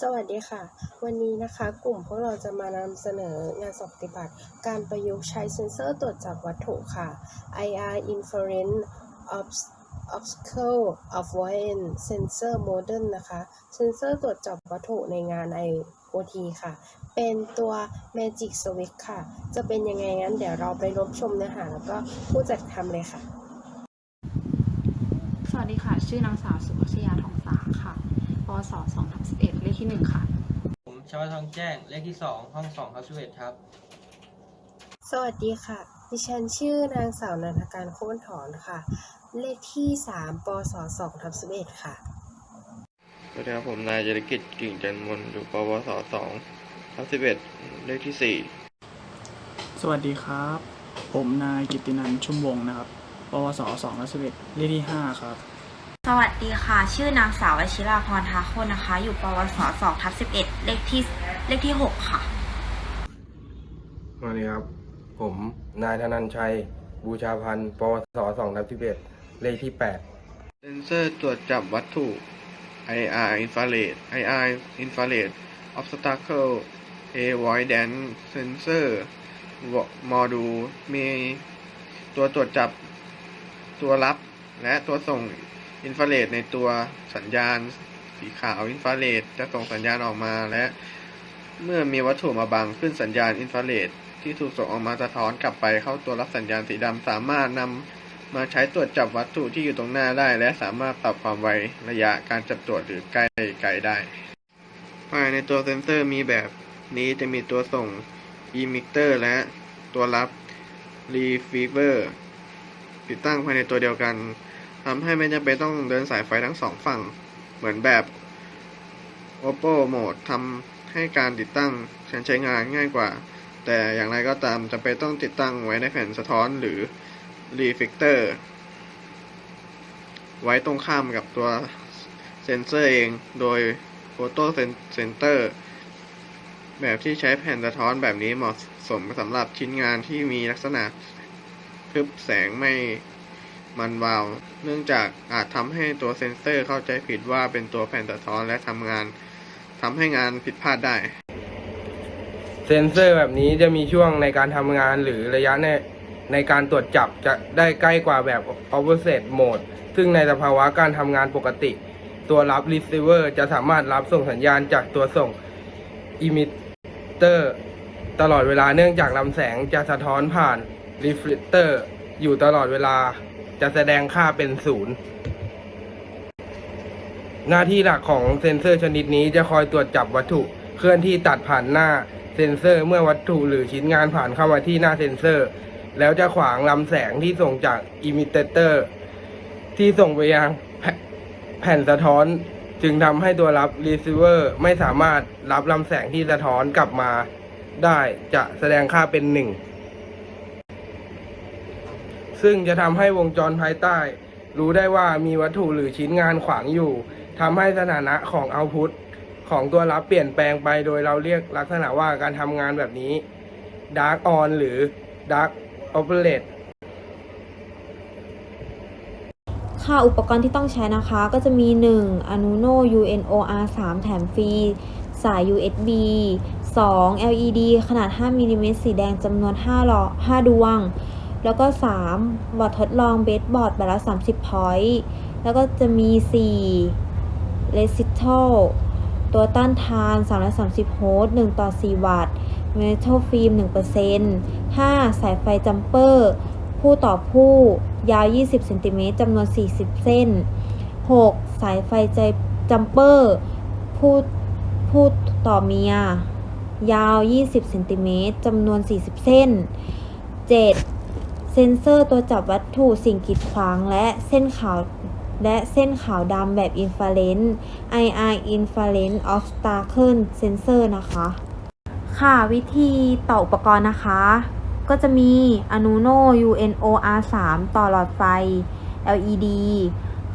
สวัสดีค่ะ วันนี้นะคะกลุ่มพวกเราจะมานำเสนองานสอบปฏิบัติ การประยุกต์ใช้เซ็นเซอร์ตรวจจับวัตถุค่ะ IR Inference Obs- Optical Avoidance Sensor Model นะคะเซ็นเซอร์ตรวจจับวัตถุในงาน IoT ค่ะ เป็นตัว Magic Switch ค่ะ จะเป็นยังไงงั้นเดี๋ยวเราไปรับชมเนื้อหาแล้วก็ผู้จัดทำเลยค่ะ สวัสดีค่ะ ชื่อนางสาวสุภชยาทองสาค่ะ ปวส2ทับ11 เลขที่ 1 ค่ะ ผมชาวทองแจ้ง เลขที่สองห้องสองครับสิบเอ็ดครับ สวัสดีค่ะ ดิฉันชื่อนางสาวนันทการโค้นถอนค่ะ เลขที่ 3ปศ2ทับ11 ค่ะ สวัสดีครับ ผมนายจริกิจกิ่งจันทร์มนอยู่ปวสสองทับสิบเอ็ดเลขที่สี่สวัสดีครับ ผมนายกิตตินันท์ชุ่มวงศ์นะครับ ปวสสองรัศเวทเลขที่ห้าครับ สวัสดีค่ะ ชื่อนางสาววชิราพรทาโคนนะคะ อยู่ปวส2ทับ11เลขที่เลขที่6ค่ะสวัสดีครับ ผมนายธนันชัย บูชาพันธ์ปวสสองทับสิบเอ็ดเลขที่แปดเซนเซอร์ตรวจจับวัตถุ IR infrared IR infrared obstacle avoidance sensor module มีตัวตรวจจับตัวรับและตัวส่ง อินฟราเรดในตัวสัญญาณสีขาวอินฟราเรดจะส่งสัญญาณออกมาและ เมื่อมีวัตถุมาบังขึ้นสัญญาณอินฟราเรดที่ถูกส่งออกมาสะท้อนกลับไปเข้าตัวรับสัญญาณสีดำสามารถนำมาใช้ตรวจจับวัตถุที่อยู่ตรงหน้าได้ และสามารถปรับความไวระยะการจับตรวจหรือใกล้ไกลได้ ภายในตัวเซนเซอร์มีแบบนี้จะมีตัวส่ง emitter และตัวรับ receiver ติดตั้งภายในตัวเดียวกัน ทำให้ไม่จำเป็นต้องเดินสายไฟทั้งสองฝั่ง เหมือนแบบ Oppo Mode ทำให้การติดตั้งใช้งานง่ายกว่า แต่อย่างไรก็ตามจำเป็นต้องติดตั้งไว้ในแผ่นสะท้อนหรือ reflector ไว้ตรงข้ามกับตัวเซนเซอร์เอง โดย Photo Center แบบที่ใช้แผ่นสะท้อนแบบนี้เหมาะสมสำหรับชิ้นงานที่มีลักษณะทึบแสงไม่ มันวาว เนื่องจากอาจทำให้ตัวเซนเซอร์เข้าใจผิดว่าเป็นตัวแผ่นสะท้อนและทำงานทำให้งานผิดพลาดได้ เซนเซอร์แบบนี้จะมีช่วงในการทำงานหรือระยะในในการตรวจจับจะได้ใกล้กว่าแบบ offset mode ซึ่งในสภาวะการทำงานปกติ ตัวรับ receiver จะสามารถรับส่งสัญญาณจากตัวส่ง emitter ตลอดเวลาเนื่องจากลำแสงจะสะท้อนผ่าน reflector อยู่ตลอดเวลา จะแสดงค่าเป็นศูนย์หน้าที่หลักของเซ็นเซอร์ชนิดนี้จะคอยตรวจจับวัตถุเคลื่อนที่ตัดผ่านหน้าเซ็นเซอร์เมื่อวัตถุหรือชิ้นงานผ่านเข้ามาที่หน้าเซ็นเซอร์ แล้วจะขวางลำแสงที่ส่งจากอิมิเตอร์ ที่ส่งไปยังแผ่นแผ่นสะท้อน จึงทำให้ตัวรับ receiver ไม่สามารถรับลำแสงที่สะท้อนกลับมา ได้จะแสดงค่าเป็นหนึ่ง ซึ่งจะทำให้วงจรภายใต้ รู้ได้ว่ามีวัตถุหรือชิ้นงานขวางอยู่ทำให้สถานะของเอาพุตของตัวรับเปลี่ยนแปลงไปโดยเราเรียกลักษณะว่าการทำงานแบบนี้ Dark On หรือ Dark Operate ค่ะอุปกรณ์ที่ต้องใช้นะคะก็จะมี 1. Anuno UNOR 3 แถมฟรี สาย USB 2. LED ขนาด 5มิลลิเมตรสีแดงจำนวน5หลอด5ดวง แล้วก็ 3. บอร์ดทดลองเบสบอร์ดแบบละ 30 พอยต์ แล้วก็จะมี 4. r e s i t a l ตัวต้านทาน 330โวลต์1ต่อ 4 วัตต์ Metal Film 1% 5. สายไฟจัมเปอร์ ผู้ต่อผู้ยาว 20เซนติเมตรจำนวน 40 เส้น 6. สายไฟใจจัมเปอร์ ผู้ผู้ต่อเมีย ยาว 20เซนติเมตรจำนวน 40 เส้น 7. เซ็นเซอร์ตัวจับวัตถุสิ่งกีดขวาง และเส้นขาวและเส้นขาวดำแบบอินฟราเรน IR Infrared Obstacle Sensor นะคะ ค่ะวิธีต่ออุปกรณ์นะคะ ก็จะมี Anuno UNOR 3 ต่อหลอดไฟ LED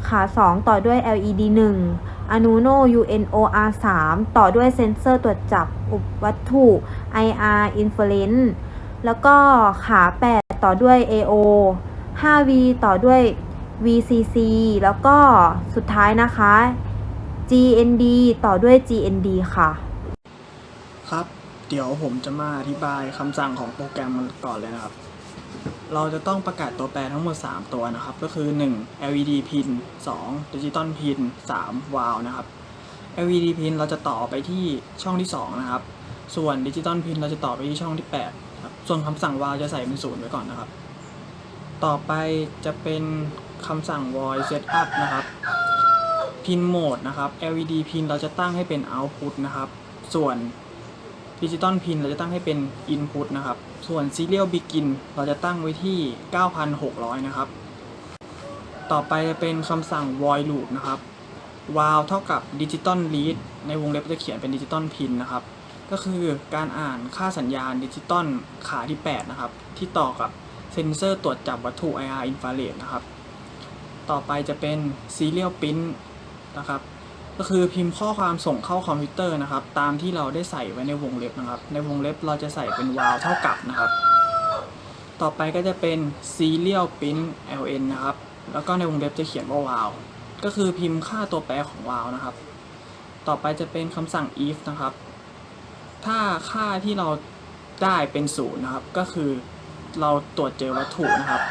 ขา 2 ต่อด้วย LED 1 Anuno UNOR 3 ต่อด้วยเซ็นเซอร์ตรวจจับวัตถุ IR Infrared แล้วก็ขา 8 ต่อด้วย AO 5V ต่อด้วย VCC แล้วก็สุดท้ายนะคะ GND ต่อด้วย GND ค่ะ ครับ เดี๋ยวผมจะมาอธิบายคำสั่งของโปรแกรมมันก่อนเลยนะครับ เราจะต้องประกาศตัวแปรทั้งหมด 3 ตัวนะครับ ก็คือ 1 LED pin 2 digital pin 3 valve นะครับ LED pin เราจะต่อไปที่ช่องที่ 2 นะครับ ส่วน digital pin เราจะต่อไปที่ช่องที่8ครับ ส่วนคำสั่ง valve จะใส่เป็นศูนย์ไว้ก่อนนะครับ ต่อไปจะเป็นคำสั่ง void setup นะครับ pin mode นะครับ LED pin เราจะตั้งให้เป็น output นะครับ ส่วนดิจิตอลพินเราจะตั้งให้เป็น Input นะครับ ส่วน Serial Begin เราจะตั้งไว้ที่ 9,600 นะครับ ต่อไปจะเป็นคำสั่ง Void Loop นะครับ while เท่ากับ Digital Read ในวงเล็บจะเขียนเป็น Digital Pin นะครับ ก็คือการอ่านค่าสัญญาณดิจิตอลขาที่ 8 นะครับ ที่ต่อกับเซนเซอร์ตรวจจับวัตถุ IR infrared นะครับ ต่อไปจะเป็น Serial Print นะครับ ก็คือพิมพ์ข้อความส่งเข้าคอมพิวเตอร์นะครับ ตามที่เราได้ใส่ไว้ในวงเล็บนะครับ ในวงเล็บเราจะใส่เป็น while เท่ากับนะครับ ต่อไปก็จะเป็น serial print ln นะครับ แล้วก็ในวงเล็บจะเขียนว่า while ก็คือพิมพ์ค่าตัวแปรของ while นะครับ ต่อไปจะเป็นคำสั่ง if นะครับ ถ้าค่าที่เราได้เป็นศูนย์นะครับ ก็คือเราตรวจเจอวัตถุนะครับ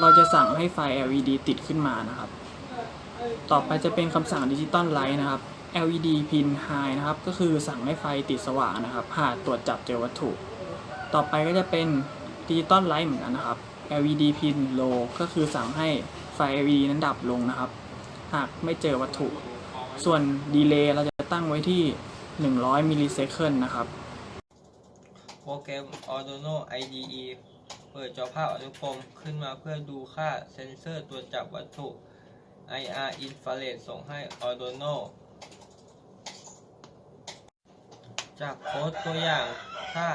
เราจะสั่งให้ไฟ LED ติดขึ้นมานะครับ ต่อไปจะเป็นคำสั่งดิจิตอลไลท์นะครับ LED pin high นะครับ ก็คือสั่งให้ไฟติดสว่างนะครับ หากตรวจจับเจอวัตถุ ต่อไปก็จะเป็นดิจิตอลไลท์เหมือนกันนะครับ LED pin low ก็คือสั่งให้ไฟ LED นั้นดับลงนะครับ หากไม่เจอวัตถุ ส่วนดีเลย์เราจะตั้งไว้ที่ 100มิลลิเซคันนะครับ โปรแกรม Arduino IDE เปิดจอภาพอนุกรมขึ้นมาเพื่อดูค่าเซ็นเซอร์ตรวจับวัตถุ IR infrared ส่งให้ Arduino จากโค้ดตัวอย่างค่า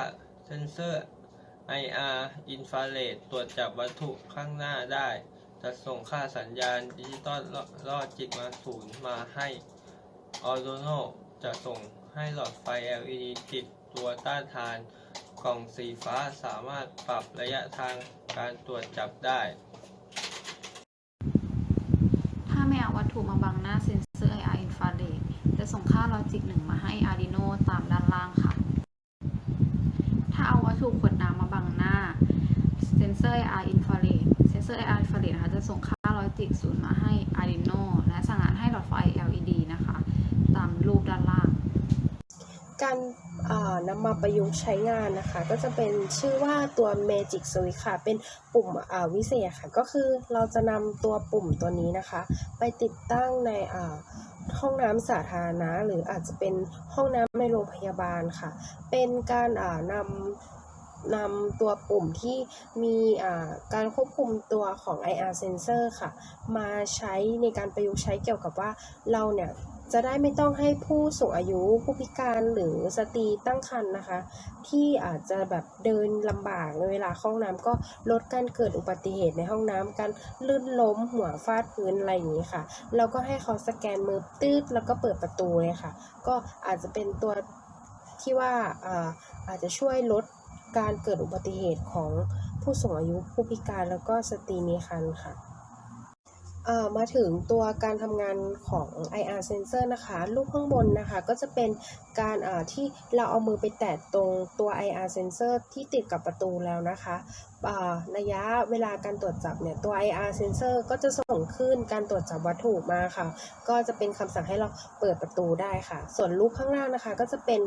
เซ็นเซอร์ IR infrared ตรวจจับวัตถุข้างหน้าได้ จะส่งค่าสัญญาณดิจิตอลลอจิกมาศูนย์มาให้ Arduino จะส่ง ให้หลอดไฟ LED ติดตัวต้านทานกล่องสีฟ้าสามารถปรับระยะทางการตรวจจับได้ ถ้าไม่เอาวัตถุมาบังหน้าเซ็นเซอร์ IR infrared จะส่งค่าลอจิก1มาให้ Arduino ตามด้านล่างค่ะ ถ้าเอาวัตถุขวดน้ำมาบังหน้าเซ็นเซอร์ IR infrared เซ็นเซอร์ IR infrared นะคะจะส่งค่าลอจิก0มาให้ Arduino และสั่งงานให้หลอดไฟ LED นะคะ ตามรูปด้านล่าง การนำมาประยุกต์ใช้งานนะคะ ก็จะเป็นชื่อว่าตัว Magic Switch ค่ะ เป็นปุ่มวิเศษค่ะ ก็คือเราจะนำตัวปุ่มตัวนี้นะคะ ไปติดตั้งในห้องน้ำสาธารณะหรืออาจจะเป็นห้องน้ำในโรงพยาบาลค่ะ เป็นการนำนำตัวปุ่มที่มีการควบคุมตัวของ IR sensor ค่ะ มาใช้ในการประยุกต์ใช้เกี่ยวกับว่าเราเนี่ย จะได้ไม่ต้องให้ผู้สูงอายุผู้พิการหรือสตรีตั้งครรภ์นะคะ ที่อาจจะแบบเดินลำบากในเวลาห้องน้ำก็ลดการเกิดอุบัติเหตุในห้องน้ำการลื่นล้มหัวฟาดพื้นอะไรอย่างนี้ค่ะแล้วก็ให้เขาสแกนมือตืดแล้วก็เปิดประตูเลยค่ะ ก็อาจจะเป็นตัวที่ว่าอาอาจจะช่วยลดการเกิดอุบัติเหตุของผู้สูงอายุผู้พิการแล้วก็สตรีมีครรภ์ค่ะ มาถึงตัวการทำงานของ IR sensor นะคะ รูปข้างบนนะคะก็จะเป็นการที่เราเอามือไปแตะตรงตัว IR sensor ที่ติดกับประตูแล้วนะคะ ระยะเวลาการตรวจจับเนี่ยตัว IR sensor ก็จะส่งขึ้นการตรวจจับวัตถุมาค่ะ ก็จะเป็นคำสั่งให้เราเปิดประตูได้ค่ะ ส่วนรูปข้างล่างนะคะก็จะเป็น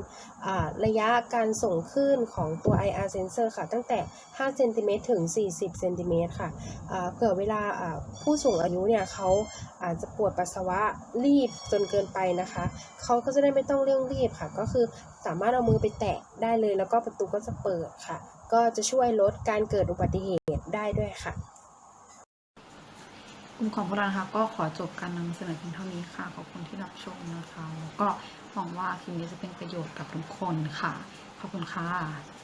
ระยะการส่งขึ้นของตัว IR sensor ค่ะ ตั้งแต่ 5 เซนติเมตรถึง 40 เซนติเมตรค่ะเผื่อเวลาผู้สูงอายุเนี่ยเขาอาจจะปวดปัสสาวะรีบจนเกินไปนะคะ เขาก็จะได้ไม่ต้องเร่งรีบค่ะ ก็คือสามารถเอามือไปแตะได้เลย แล้วก็ประตูก็จะเปิดค่ะ ก็จะช่วยลดการเกิดอุบัติเหตุได้ด้วยค่ะกลุ่มของพวกเรานะคะก็ขอจบการนำเสนอเพียงเท่านี้ค่ะ ขอบคุณที่รับชมนะคะ แล้วก็หวังว่าคลิปนี้จะเป็นประโยชน์กับทุกคนค่ะ ขอบคุณค่ะ